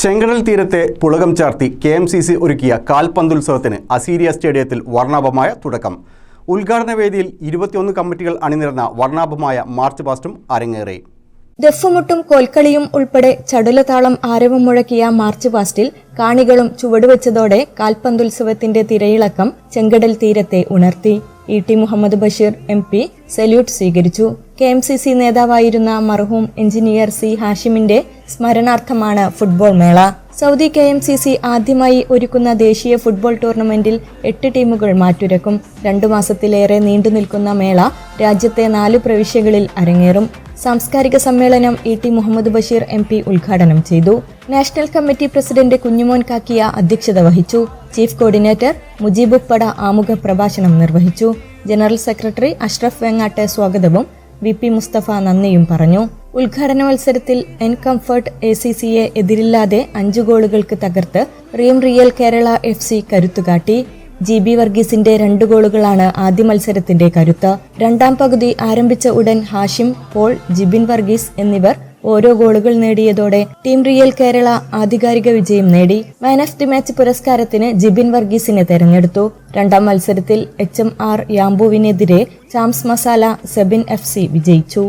ചെങ്കടൽ തീരത്തെ പുളകം ചാർത്തി കെ എം സി സി ഒരുക്കിയ കാൽപന്തുത്സവത്തിന് അസീരിയ സ്റ്റേഡിയത്തിൽ വർണാഭമായ തുടക്കം. ഉദ്ഘാടന വേദിയിൽ ഇരുപത്തിയൊന്ന് കമ്മിറ്റികൾ അണിനിരന്ന വർണാഭമായ മാർച്ച് പാസ്റ്റും അരങ്ങേറി. ദഫുമുട്ടും കൊൽക്കളിയും ഉൾപ്പെടെ ചടുലതാളം ആരവം മുഴക്കിയ മാർച്ച് പാസ്റ്റിൽ കാണികളും ചുവടുവെച്ചതോടെ കാൽപന്തുത്സവത്തിന്റെ തിരയിളക്കം ചെങ്കടൽ തീരത്തെ ഉണർത്തി. E T Muhammad Basheer M P salute സ്വീകരിച്ചു. കെ എം സി സി നേതാവായിരുന്ന മർഹൂം എഞ്ചിനീയർ സി ഹാഷിമിന്റെ സ്മരണാർത്ഥമാണ് ഫുട്ബോൾ മേള. Saudi K M C C ആദ്യമായി ഒരുക്കുന്ന ദേശീയ ഫുട്ബോൾ ടൂർണമെന്റിൽ എട്ട് ടീമുകൾ മാറ്റുരക്കും. രണ്ടു മാസത്തിലേറെ നീണ്ടു നിൽക്കുന്ന മേള രാജ്യത്തെ നാല് പ്രവിശ്യകളിൽ അരങ്ങേറും. സാംസ്കാരിക സമ്മേളനം E T Muhammad Basheer M P ഉദ്ഘാടനം ചെയ്തു. National committee president Kunjumon Kakkiya അധ്യക്ഷത വഹിച്ചു. ചീഫ് കോർഡിനേറ്റർ മുജീബുപ്പട ആമുഖ പ്രഭാഷണം നിർവഹിച്ചു. ജനറൽ സെക്രട്ടറി അഷ്റഫ് വെങ്ങാട്ട് സ്വാഗതവും വി പി മുസ്തഫ നന്ദിയും പറഞ്ഞു. ഉദ്ഘാടന മത്സരത്തിൽ എൻ കംഫർട്ട് എ സി സിയെ എതിരില്ലാതെ അഞ്ചു ഗോളുകൾക്ക് തകർത്ത് Reem real Kerala F C കരുത്തുകാട്ടി G B വർഗീസിന്റെ രണ്ട് ഗോളുകളാണ് ആദ്യ മത്സരത്തിന്റെ കരുത്ത്. രണ്ടാം പകുതി ആരംഭിച്ച ഉടൻ ഹാഷിം പോൾ ജിബിൻ വർഗീസ് എന്നിവർ ഓരോ ഗോളുകൾ നേടിയതോടെ ടീം റിയൽ കേരള ആധികാരിക വിജയം നേടി. മാൻ ഓഫ് ദി മാച്ച് പുരസ്കാരത്തിന് ജിബിൻ വർഗീസിനെ തെരഞ്ഞെടുത്തു. രണ്ടാം മത്സരത്തിൽ H M R യാംബുവിനെതിരെ charms masala Sebin F C വിജയിച്ചു.